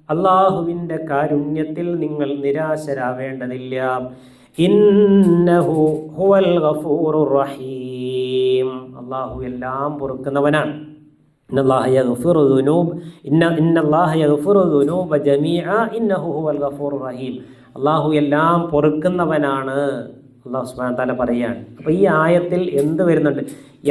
അള്ളാഹുവിൻ്റെ കാരുണ്യത്തിൽ നിങ്ങൾ നിരാശരാവേണ്ടതില്ല ഇന്നഹു ഹുവൽ ഗഫൂറു റഹീം. അള്ളാഹു എല്ലാം പൊറുക്കുന്നവനാണ്. അള്ളാഹു എല്ലാം പൊറുക്കുന്നവനാണ്. അള്ളാഹു സുബാൻ താല പറയാണ്. അപ്പോൾ ഈ ആയത്തിൽ എന്ത് വരുന്നുണ്ട്?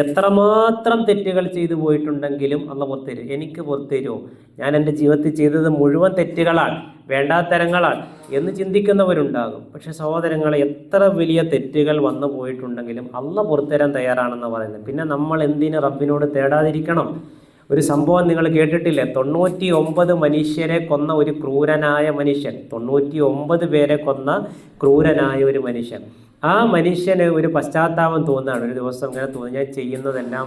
എത്രമാത്രം തെറ്റുകൾ ചെയ്തു പോയിട്ടുണ്ടെങ്കിലും അള്ള പുറത്തരും എനിക്ക് പുറത്തരുമോ ഞാൻ എന്റെ ജീവിതത്തിൽ ചെയ്തത് മുഴുവൻ തെറ്റുകളാണ്. വേണ്ടാത്തരങ്ങളാണ് എന്ന് ചിന്തിക്കുന്നവരുണ്ടാകും. പക്ഷെ സഹോദരങ്ങളെ എത്ര വലിയ തെറ്റുകൾ വന്നു പോയിട്ടുണ്ടെങ്കിലും അള്ള പുറത്തരാൻ തയ്യാറാണെന്ന് പറയുന്നത്. പിന്നെ നമ്മൾ എന്തിന് റബ്ബിനോട് തേടാതിരിക്കണം? ഒരു സംഭവം നിങ്ങൾ കേട്ടിട്ടില്ലേ? തൊണ്ണൂറ്റി ഒമ്പത് മനുഷ്യരെ കൊന്ന ഒരു ക്രൂരനായ മനുഷ്യൻ. തൊണ്ണൂറ്റി ഒമ്പത് പേരെ കൊന്ന ക്രൂരനായ ഒരു മനുഷ്യൻ. ആ മനുഷ്യന് ഒരു പശ്ചാത്താപം തോന്നുകയാണ്. ഒരു ദിവസം ഇങ്ങനെ തോന്നി ഞാൻ ചെയ്യുന്നതെല്ലാം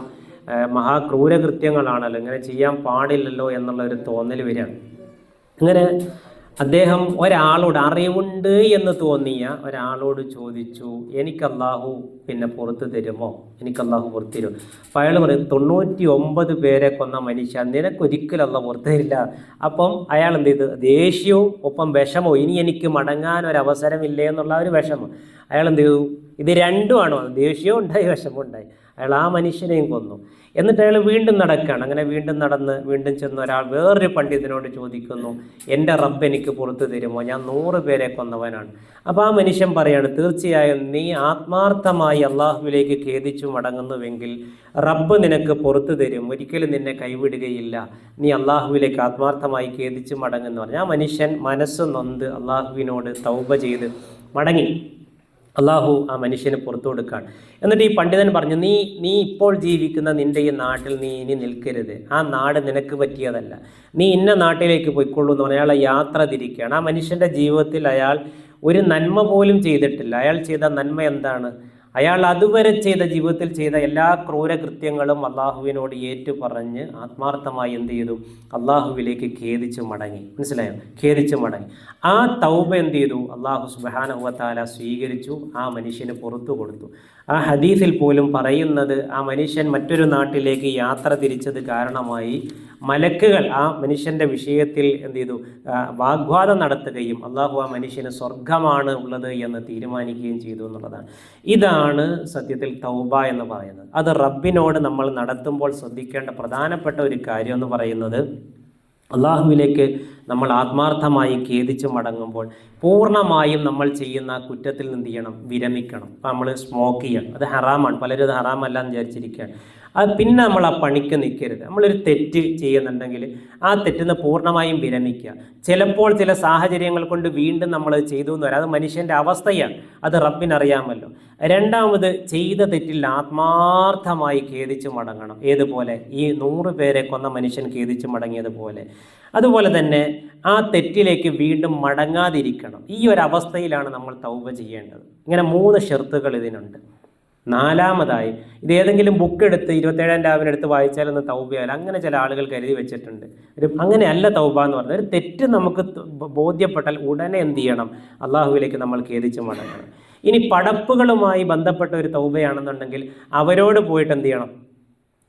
മഹാക്രൂരകൃത്യങ്ങളാണല്ലോ. ഇങ്ങനെ ചെയ്യാൻ പാടില്ലല്ലോ എന്നുള്ള ഒരു തോന്നൽ വരികയാണ്. അങ്ങനെ അദ്ദേഹം ഒരാളോട് അറിവുണ്ട് എന്ന് തോന്നിയ ഒരാളോട് ചോദിച്ചു എനിക്ക് അള്ളാഹു പിന്നെ പുറത്തു തരുമോ? എനിക്ക് അള്ളാഹു പുറത്തു തരും അപ്പം അയാൾ പറയും തൊണ്ണൂറ്റി ഒമ്പത് പേരെ കൊന്ന മനുഷ്യ നിനക്കൊരിക്കലും അല്ല പുറത്തു തരില്ല അപ്പം അയാൾ എന്ത് ചെയ്തു? ദേഷ്യവും ഒപ്പം വിഷമോ ഇനി എനിക്ക് മടങ്ങാൻ ഒരു അവസരമില്ലേ എന്നുള്ള ഒരു വിഷമം. അയാൾ എന്ത് ചെയ്തു? ഇത് രണ്ടുമാണോ ദേഷ്യവും ഉണ്ടായി വിഷമം ഉണ്ടായി. അയാൾ ആ മനുഷ്യനെയും കൊന്നു. എന്നിട്ട് അയാൾ വീണ്ടും നടക്കുകയാണ്. അങ്ങനെ വീണ്ടും നടന്ന് വീണ്ടും ചെന്ന് ഒരാൾ വേറൊരു പണ്ഡിതനോട് ചോദിക്കുന്നു എന്റെ റബ്ബ് എനിക്ക് പുറത്തു തരുമോ? ഞാൻ നൂറ് പേരെ കൊന്നവനാണ്. അപ്പോൾ ആ മനുഷ്യൻ പറയാണ് തീർച്ചയായും നീ ആത്മാർത്ഥമായി അള്ളാഹുവിലേക്ക് ഖേദിച്ചു മടങ്ങുന്നുവെങ്കിൽ റബ്ബ് നിനക്ക് പുറത്തു തരും. ഒരിക്കലും നിന്നെ കൈവിടുകയില്ല. നീ അള്ളാഹുവിലേക്ക് ആത്മാർത്ഥമായി ഖേദിച്ചു മടങ്ങുന്നു. പറഞ്ഞു ആ മനുഷ്യൻ മനസ്സ് നൊന്ത് അള്ളാഹുവിനോട് തൗബ ചെയ്ത് മടങ്ങി. അള്ളാഹു ആ മനുഷ്യനെ പുറത്തു കൊടുക്കുകയാണ് എന്നിട്ട് ഈ പണ്ഡിതൻ പറഞ്ഞു നീ നീ ഇപ്പോൾ ജീവിക്കുന്ന നിന്റെ ഈ നാട്ടിൽ നീ ഇനി നിൽക്കരുത്. ആ നാട് നിനക്ക് പറ്റിയതല്ല. നീ ഇന്ന നാട്ടിലേക്ക് പോയിക്കൊള്ളൂ എന്ന് പറഞ്ഞാൽ അയാളെ യാത്ര തിരിക്കുകയാണ്. ആ മനുഷ്യന്റെ ജീവിതത്തിൽ അയാൾ ഒരു നന്മ പോലും ചെയ്തിട്ടില്ല. അയാൾ ചെയ്ത നന്മ എന്താണ്? അയാൾ അതുവരെ ചെയ്ത ജീവിതത്തിൽ ചെയ്ത എല്ലാ ക്രൂരകൃത്യങ്ങളും അള്ളാഹുവിനോട് ഏറ്റുപറഞ്ഞ് ആത്മാർത്ഥമായി എന്ത് ചെയ്തു? അള്ളാഹുവിലേക്ക് ഖേദിച്ചു മടങ്ങി. മനസ്സിലായോ? ഖേദിച്ചു മടങ്ങി. ആ തൗബ എന്ത് ചെയ്തു? അള്ളാഹു സുബാനഹുവത്താല സ്വീകരിച്ചു. ആ മനുഷ്യന് പുറത്തു കൊടുത്തു. ആ ഹദീസിൽ പോലും പറയുന്നത് ആ മനുഷ്യൻ മറ്റൊരു നാട്ടിലേക്ക് യാത്ര തിരിച്ചത് കാരണമായി മലക്കുകൾ ആ മനുഷ്യന്റെ വിഷയത്തിൽ എന്ത് ചെയ്തു? വാഗ്വാദം നടത്തുകയും അള്ളാഹു ആ മനുഷ്യന് സ്വർഗമാണ് ഉള്ളത് എന്ന് തീരുമാനിക്കുകയും ചെയ്തു എന്നുള്ളതാണ്. ഇതാണ് സത്യത്തിൽ തൗബ എന്ന് പറയുന്നത്. അത് റബ്ബിനോട് നമ്മൾ നടത്തുമ്പോൾ ശ്രദ്ധിക്കേണ്ട പ്രധാനപ്പെട്ട ഒരു കാര്യം എന്ന് പറയുന്നത് അള്ളാഹുവിലേക്ക് നമ്മൾ ആത്മാർത്ഥമായി ഖേദിച്ച് മടങ്ങുമ്പോൾ പൂർണമായും നമ്മൾ ചെയ്യുന്ന കുറ്റത്തിൽ നിന്ന് ചെയ്യണം? വിരമിക്കണം. ഇപ്പം നമ്മൾ സ്മോക്ക് ചെയ്യണം അത് ഹറാമാണ്. പലരും അത് ഹറാമല്ല എന്ന് വിചാരിച്ചിരിക്കുകയാണ്. അത് പിന്നെ നമ്മൾ ആ പണിക്ക് നിൽക്കരുത്. നമ്മളൊരു തെറ്റ് ചെയ്യുന്നുണ്ടെങ്കിൽ ആ തെറ്റിൽ നിന്ന് പൂർണമായും വിരമിക്കുക ചിലപ്പോൾ ചില സാഹചര്യങ്ങൾ കൊണ്ട് വീണ്ടും നമ്മൾ ചെയ്തു എന്ന് വരാം. അത് മനുഷ്യന്റെ അവസ്ഥയാണ്. അത് റബ്ബിനറിയാമല്ലോ രണ്ടാമത് ചെയ്ത തെറ്റിൽ ആത്മാർത്ഥമായി ഖേദിച്ച് മടങ്ങണം. ഏതുപോലെ? ഈ നൂറ് പേരെ കൊന്ന മനുഷ്യൻ ഖേദിച്ച് മടങ്ങിയതുപോലെ. അതുപോലെ തന്നെ ആ തെറ്റിലേക്ക് വീണ്ടും മടങ്ങാതിരിക്കണം. ഈ ഒരു അവസ്ഥയിലാണ് നമ്മൾ തൗബ ചെയ്യേണ്ടത്. ഇങ്ങനെ മൂന്ന് ഷെർത്തുകൾ ഇതിനുണ്ട്. നാലാമതായി ഇത് ഏതെങ്കിലും ബുക്ക് എടുത്ത് ഇരുപത്തേഴാം രാവിലെ എടുത്ത് വായിച്ചാലൊന്ന് തൗബയാൽ അങ്ങനെ ചില ആളുകൾ കരുതി വെച്ചിട്ടുണ്ട്. ഒരു അങ്ങനെയല്ല തൗബ എന്ന് പറഞ്ഞാൽ ഒരു തെറ്റ് നമുക്ക് ബോധ്യപ്പെട്ടാൽ ഉടനെ എന്ത് ചെയ്യണം? അള്ളാഹുവിലേക്ക് നമ്മൾ ഖേദിച്ച് മടങ്ങണം. ഇനി പടപ്പുകളുമായി ബന്ധപ്പെട്ട ഒരു തൗബയാണെന്നുണ്ടെങ്കിൽ അവരോട് പോയിട്ട് എന്ത് ചെയ്യണം?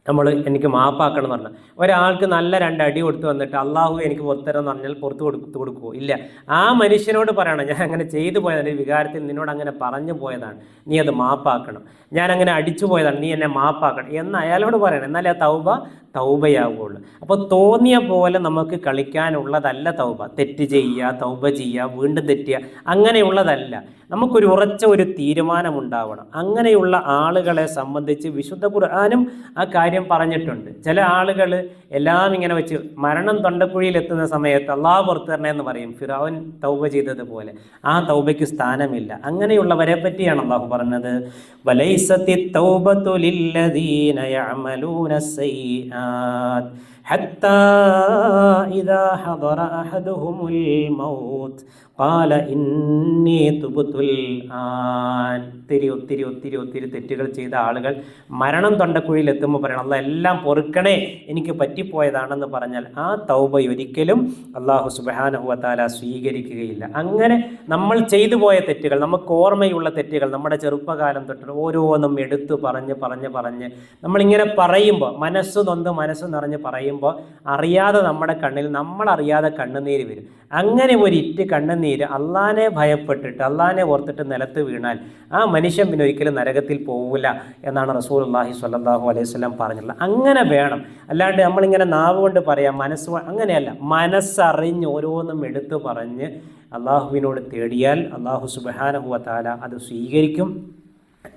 നമ്മൾ എനിക്ക് മാപ്പാക്കണം എന്ന് പറഞ്ഞാൽ ഒരാൾക്ക് നല്ല രണ്ട് അടി കൊടുത്ത് വന്നിട്ട് അള്ളാഹു എനിക്ക് പുറത്തരം എന്ന് പറഞ്ഞാൽ പുറത്ത് കൊടുത്ത് കൊടുക്കുമോ ഇല്ല. ആ മനുഷ്യനോട് പറയണം ഞാൻ അങ്ങനെ ചെയ്തു പോയതാണ് ഈ വികാരത്തിൽ നിന്നോട് അങ്ങനെ പറഞ്ഞു പോയതാണ്. നീ അത് മാപ്പാക്കണം. ഞാൻ അങ്ങനെ അടിച്ചു പോയതാണ് നീ എന്നെ മാപ്പാക്കണം. എന്ന് അയാളോട് പറയണം. എന്നാലേ ആ തൗബ തൗബയാവുകയുള്ളൂ. അപ്പോൾ തോന്നിയ പോലെ നമുക്ക് കളിക്കാനുള്ളതല്ല തൗബ. തെറ്റ് ചെയ്യുക തൗബ ചെയ്യുക വീണ്ടും തെറ്റുക അങ്ങനെയുള്ളതല്ല. നമുക്കൊരു ഉറച്ച ഒരു തീരുമാനമുണ്ടാവണം. അങ്ങനെയുള്ള ആളുകളെ സംബന്ധിച്ച് വിശുദ്ധ ഖുർആാനും ആ കാര്യം പറഞ്ഞിട്ടുണ്ട്. ചില ആളുകൾ എല്ലാം ഇങ്ങനെ വെച്ച് മരണം തൊണ്ടക്കുഴിയിൽ എത്തുന്ന സമയത്ത് അള്ളാഹ് പുറത്തു എന്ന് പറയും. ഫിറാവൻ തൗബ ചെയ്തതുപോലെ. ആ തൗബയ്ക്ക് സ്ഥാനമില്ല. അങ്ങനെയുള്ളവരെ പറ്റിയാണ് അള്ളാഹു പറഞ്ഞത്. വലൈസത്തി തൗബത്തു ലില്ലദീന യഅമലൂന ജന്നാത്ത് حتى إذا حضر أحدهم الموت قال إني تبت الآن ഒത്തിരി ഒത്തിരി ഒത്തിരി ഒത്തിരി തെറ്റുകൾ ചെയ്ത ആളുകൾ മരണം തൊണ്ടക്കുഴിയിൽ എത്തുമ്പോൾ പറയണം അല്ല എല്ലാം പൊറുക്കണേ എനിക്ക് പറ്റിപ്പോയതാണെന്ന് പറഞ്ഞാൽ ആ തൗബ ഒരിക്കലും അള്ളാഹു സുബാനഹുവത്താല സ്വീകരിക്കുകയില്ല അങ്ങനെ നമ്മൾ ചെയ്തു പോയ തെറ്റുകൾ നമുക്ക് ഓർമ്മയുള്ള തെറ്റുകൾ നമ്മുടെ ചെറുപ്പകാലം തൊട്ട് ഓരോന്നും എടുത്തു പറഞ്ഞ് പറഞ്ഞ് പറഞ്ഞ് നമ്മളിങ്ങനെ പറയുമ്പോൾ മനസ്സ് നൊന്ത് മനസ്സ് നിറഞ്ഞ് പറയുമ്പോൾ അറിയാതെ നമ്മുടെ കണ്ണിൽ നമ്മളറിയാതെ കണ്ണുനീര് വരും. അങ്ങനെ ഒരു ഇറ്റ് കണ്ണുനീര് അള്ളാനെ ഭയപ്പെട്ടിട്ട് അള്ളാനെ ഓർത്തിട്ട് നിലത്ത് വീണാൽ ആ മനുഷ്യൻ പിന്നെ ഒരിക്കലും നരകത്തിൽ പോവില്ല എന്നാണ് റസൂൽ അള്ളാഹി സ്വല്ലാഹു അലൈഹി സ്വലം പറഞ്ഞിട്ടുള്ളത്. അങ്ങനെ വേണം. അല്ലാണ്ട് നമ്മളിങ്ങനെ നാവ് കൊണ്ട് പറയാം മനസ്സ് അങ്ങനെയല്ല. മനസ്സറിഞ്ഞ് ഓരോന്നും എടുത്തു പറഞ്ഞ് അള്ളാഹുവിനോട് തേടിയാൽ അള്ളാഹു സുബഹാനഹുവ താല അത് സ്വീകരിക്കും.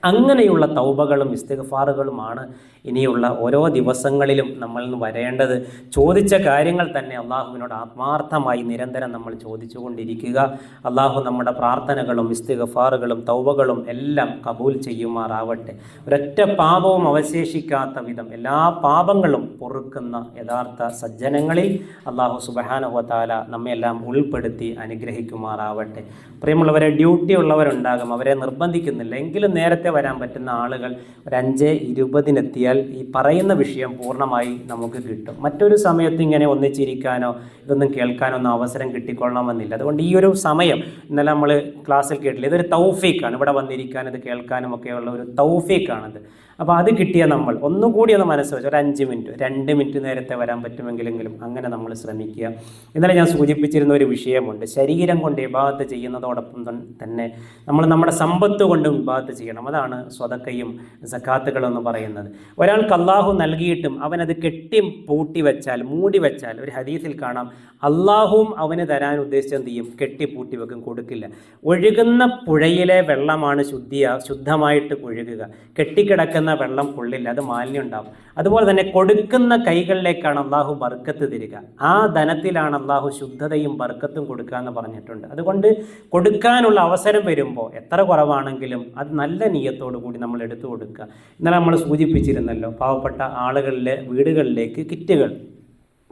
അങ്ങനെയുള്ള തൗബകളും ഇസ്തിഗ്ഫാറുകളുമാണ് ഇനിയുള്ള ഓരോ ദിവസങ്ങളിലും നമ്മൾ വരേണ്ടത് ചോദിച്ച കാര്യങ്ങൾ തന്നെ അള്ളാഹുവിനോട് ആത്മാർത്ഥമായി നിരന്തരം നമ്മൾ ചോദിച്ചുകൊണ്ടിരിക്കുക. അള്ളാഹു നമ്മുടെ പ്രാർത്ഥനകളും ഇസ്തിഗ്ഫാറുകളും തൗവകളും എല്ലാം കബൂൽ ചെയ്യുമാറാവട്ടെ. ഒരൊറ്റ പാപവും അവശേഷിക്കാത്ത വിധം എല്ലാ പാപങ്ങളും പൊറുക്കുന്ന യഥാർത്ഥ സജ്ജനങ്ങളിൽ അള്ളാഹു സുബഹാനുഹത്താല നമ്മയെല്ലാം ഉൾപ്പെടുത്തി അനുഗ്രഹിക്കുമാറാവട്ടെ. പ്രിയമുള്ളവരെ ഡ്യൂട്ടി ഉള്ളവരുണ്ടാകും. അവരെ നിർബന്ധിക്കുന്നില്ല. എങ്കിലും നേരത്തെ വരാൻ പറ്റുന്ന ആളുകൾ ഒരു അഞ്ച് ഇരുപതിനെത്തിയാൽ ഈ പറയുന്ന വിഷയം പൂർണമായി നമുക്ക് കിട്ടും. മറ്റൊരു സമയത്ത് ഇങ്ങനെ ഒന്നിച്ചിരിക്കാനോ ഇതൊന്നും കേൾക്കാനോ ഒന്നും അവസരം കിട്ടിക്കൊള്ളണമെന്നില്ല. അതുകൊണ്ട് ഈ ഒരു സമയം ഇന്നലെ നമ്മൾ ക്ലാസ്സിൽ കേട്ടില്ല. ഇതൊരു തൗഫീക്കാണ് ഇവിടെ വന്നിരിക്കാനും ഇത് കേൾക്കാനും ഒക്കെയുള്ള ഒരു തൗഫീക്കാണിത് അപ്പോൾ അത് കിട്ടിയ നമ്മൾ ഒന്നുകൂടി ഒന്ന് മനസ്സ് വെച്ച് ഒരു അഞ്ച് മിനിറ്റ് രണ്ട് മിനിറ്റ് നേരത്തെ വരാൻ പറ്റുമെങ്കിലെങ്കിലും അങ്ങനെ നമ്മൾ ശ്രമിക്കുക. ഇന്നലെ ഞാൻ സൂചിപ്പിച്ചിരുന്ന ഒരു വിഷയമുണ്ട്. ശരീരം കൊണ്ട് വിഭാഗത്ത് ചെയ്യുന്നതോടൊപ്പം തന്നെ നമ്മൾ നമ്മുടെ സമ്പത്ത് കൊണ്ടും വിഭാഗത്ത് ചെയ്യണം. അതാണ് സ്വതക്കയും സക്കാത്തുകളെന്ന് പറയുന്നത്. ഒരാൾക്ക് അള്ളാഹു നൽകിയിട്ടും അവനത് കെട്ടി പൂട്ടി വെച്ചാൽ മൂടി വെച്ചാൽ ഒരു ഹദീസിൽ കാണാം അള്ളാഹുവും അവന് തരാൻ ഉദ്ദേശിച്ച എന്ത് ചെയ്യും? കെട്ടി പൂട്ടി വെക്കും കൊടുക്കില്ല. ഒഴുകുന്ന പുഴയിലെ വെള്ളമാണ് ശുദ്ധിയ ശുദ്ധമായിട്ട് ഒഴുകുക. കെട്ടിക്കിടക്കുന്ന വെള്ളം കൊള്ളില്ല അത് മാലിന്യം ഉണ്ടാവും. അതുപോലെ തന്നെ കൊടുക്കുന്ന കൈകളിലേക്കാണ് അള്ളാഹു ബർക്കത്ത് തരിക. ആ ധനത്തിലാണ് അള്ളാഹു ശുദ്ധതയും ബർക്കത്തും കൊടുക്കുക എന്ന് പറഞ്ഞിട്ടുണ്ട്. അതുകൊണ്ട് കൊടുക്കാനുള്ള അവസരം വരുമ്പോൾ എത്ര കുറവാണെങ്കിലും അത് നല്ല നീയത്തോടു കൂടി നമ്മൾ എടുത്തു കൊടുക്കുക. ഇന്നലെ നമ്മൾ സൂചിപ്പിച്ചിരുന്നല്ലോ പാവപ്പെട്ട ആളുകളിലെ വീടുകളിലേക്ക് കിറ്റുകൾ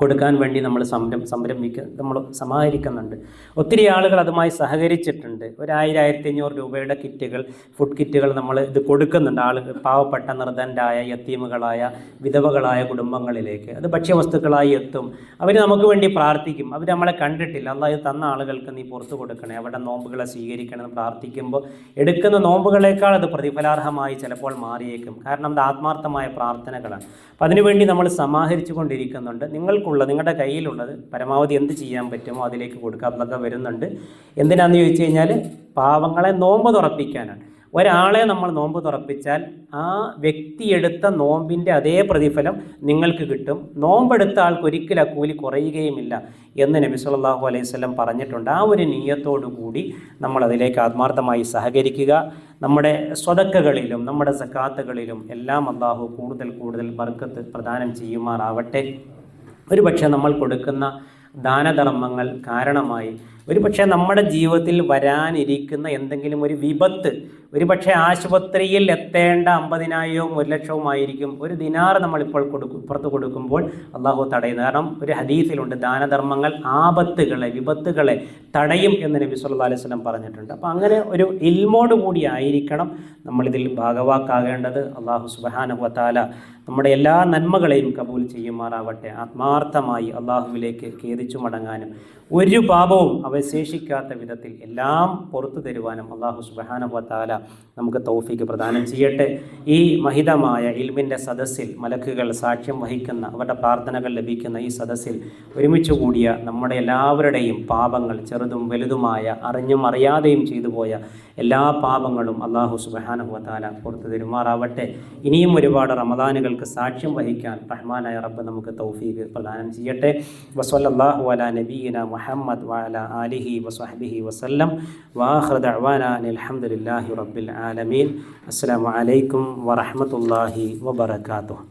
കൊടുക്കാൻ വേണ്ടി നമ്മൾ സംരം സംരംഭിക്ക നമ്മൾ സമാഹരിക്കുന്നുണ്ട്. ഒത്തിരി ആളുകൾ അതുമായി സഹകരിച്ചിട്ടുണ്ട്. ഒരായിരം ആയിരം ആയിരത്തി അഞ്ഞൂറ് രൂപയുടെ കിറ്റുകൾ ഫുഡ് കിറ്റുകൾ നമ്മൾ ഇത് കൊടുക്കുന്നുണ്ട്. ആളുകൾ പാവപ്പെട്ട നിർധനരായ യത്തീമുകളായ വിധവകളായ കുടുംബങ്ങളിലേക്ക്. അത് ഭക്ഷ്യവസ്തുക്കളായി എത്തും. അവർ നമുക്ക് വേണ്ടി പ്രാർത്ഥിക്കും. അവർ നമ്മളെ കണ്ടിട്ടില്ല. അള്ളാഹ് തന്ന ആളുകൾക്ക് നീ പുറത്തു കൊടുക്കണേ. അവിടെ നോമ്പുകളെ സ്വീകരിക്കണം എന്ന് പ്രാർത്ഥിക്കുമ്പോൾ എടുക്കുന്ന നോമ്പുകളേക്കാൾ അത് പ്രതിഫലാർഹമായി ചിലപ്പോൾ മാറിയേക്കും. കാരണം അത് ആത്മാർത്ഥമായ പ്രാർത്ഥനകളാണ്. അപ്പം അതിനുവേണ്ടി നമ്മൾ സമാഹരിച്ചു കൊണ്ടിരിക്കുന്നുണ്ട് നിങ്ങൾക്കുള്ള നിങ്ങളുടെ കയ്യിലുള്ളത് പരമാവധി എന്ത് ചെയ്യാൻ പറ്റുമോ അതിലേക്ക് കൊടുക്കുക എന്നൊക്കെ വരുന്നുണ്ട്. എന്തിനാണെന്ന് ചോദിച്ചു കഴിഞ്ഞാൽ പാവങ്ങളെ നോമ്പ് തുറപ്പിക്കാനാണ്. ഒരാളെ നമ്മൾ നോമ്പ് തുറപ്പിച്ചാൽ ആ വ്യക്തി എടുത്ത നോമ്പിന്റെ അതേ പ്രതിഫലം നിങ്ങൾക്ക് കിട്ടും. നോമ്പെടുത്ത ആൾക്ക് ഒരിക്കലും ആ കൂലി കുറയുകയുമില്ല എന്ന് നബി സല്ലല്ലാഹു അലൈഹി വസല്ലം പറഞ്ഞിട്ടുണ്ട്. ആ ഒരു നീയത്തോടു കൂടി നമ്മൾ അതിലേക്ക് ആത്മാർത്ഥമായി സഹകരിക്കുക. നമ്മുടെ സ്വതക്കകളിലും നമ്മുടെ സക്കാത്തുകളിലും എല്ലാം അള്ളാഹു കൂടുതൽ കൂടുതൽ ബർക്കത്ത് പ്രദാനം ചെയ്യുമാറാവട്ടെ. ഒരുപക്ഷെ നമ്മൾ കൊടുക്കുന്ന ദാനധർമ്മങ്ങൾ കാരണമായി ഒരുപക്ഷെ നമ്മുടെ ജീവിതത്തിൽ വരാനിരിക്കുന്ന എന്തെങ്കിലും ഒരു വിപത്ത് ഒരു പക്ഷേ ആശുപത്രിയിൽ എത്തേണ്ട അമ്പതിനായിരവും ഒരു ലക്ഷവും ആയിരിക്കും ഒരു ദിനാർ നമ്മളിപ്പോൾ കൊടുക്കും പുറത്ത് കൊടുക്കുമ്പോൾ അള്ളാഹു തടയുന്നു കാരണം ഒരു ഹദീസിലുണ്ട് ദാനധർമ്മങ്ങൾ ആപത്തുകളെ വിപത്തുകളെ തടയും എന്ന് നബി സല്ലാ അലൈഹി സ്വലം പറഞ്ഞിട്ടുണ്ട്. അപ്പോൾ അങ്ങനെ ഒരു ഇൽമോട് കൂടി ആയിരിക്കണം നമ്മളിതിൽ ഭാഗവാക്കാകേണ്ടത്. അള്ളാഹു സുബ്ഹാനഹു വതആല നമ്മുടെ എല്ലാ നന്മകളെയും കബൂൽ ചെയ്യുമാറാവട്ടെ. ആത്മാർത്ഥമായി അള്ളാഹുവിലേക്ക് ഖേദിച്ചു മടങ്ങാനും ഒരു പാപവും അവശേഷിക്കാത്ത വിധത്തിൽ എല്ലാം പുറത്തു തരുവാനും അള്ളാഹു സുബാനുഭത്താല നമുക്ക് തൗഫീക്ക് പ്രദാനം ചെയ്യട്ടെ. ഈ മഹിതമായ ഇൽമിന്റെ സദസ്സിൽ മലക്കുകൾ സാക്ഷ്യം വഹിക്കുന്ന അവരുടെ പ്രാർത്ഥനകൾ ലഭിക്കുന്ന ഈ സദസ്സിൽ ഒരുമിച്ച് കൂടിയ നമ്മുടെ എല്ലാവരുടെയും പാപങ്ങൾ ചെറുതും വലുതുമായ അറിഞ്ഞും അറിയാതെയും ചെയ്തു പോയ എല്ലാ പാപങ്ങളും അള്ളാഹു സുബാനുഭത്താല പുറത്തു തരുമാറാവട്ടെ. ഇനിയും ഒരുപാട് റമദാനുകൾക്ക് സാക്ഷ്യം വഹിക്കാൻ റഹ്മാനായ റബ്ബ് നമുക്ക് തൗഫീഖ് പ്രദാനം ചെയ്യട്ടെ. വസ്വല്ലാഹു അല നബീന മുഹമ്മദ് വാല ആലിഹി വസ്ഹബിഹി വസല്ലം. വാഹൃ ദഅവാന അൽഹംദുലില്ലാഹി റബ്ബിൽ ആലമീൻ. അസ്സലാമു അലൈക്കും വറഹ്മത്തുള്ളാഹി വബറകാതുഹു.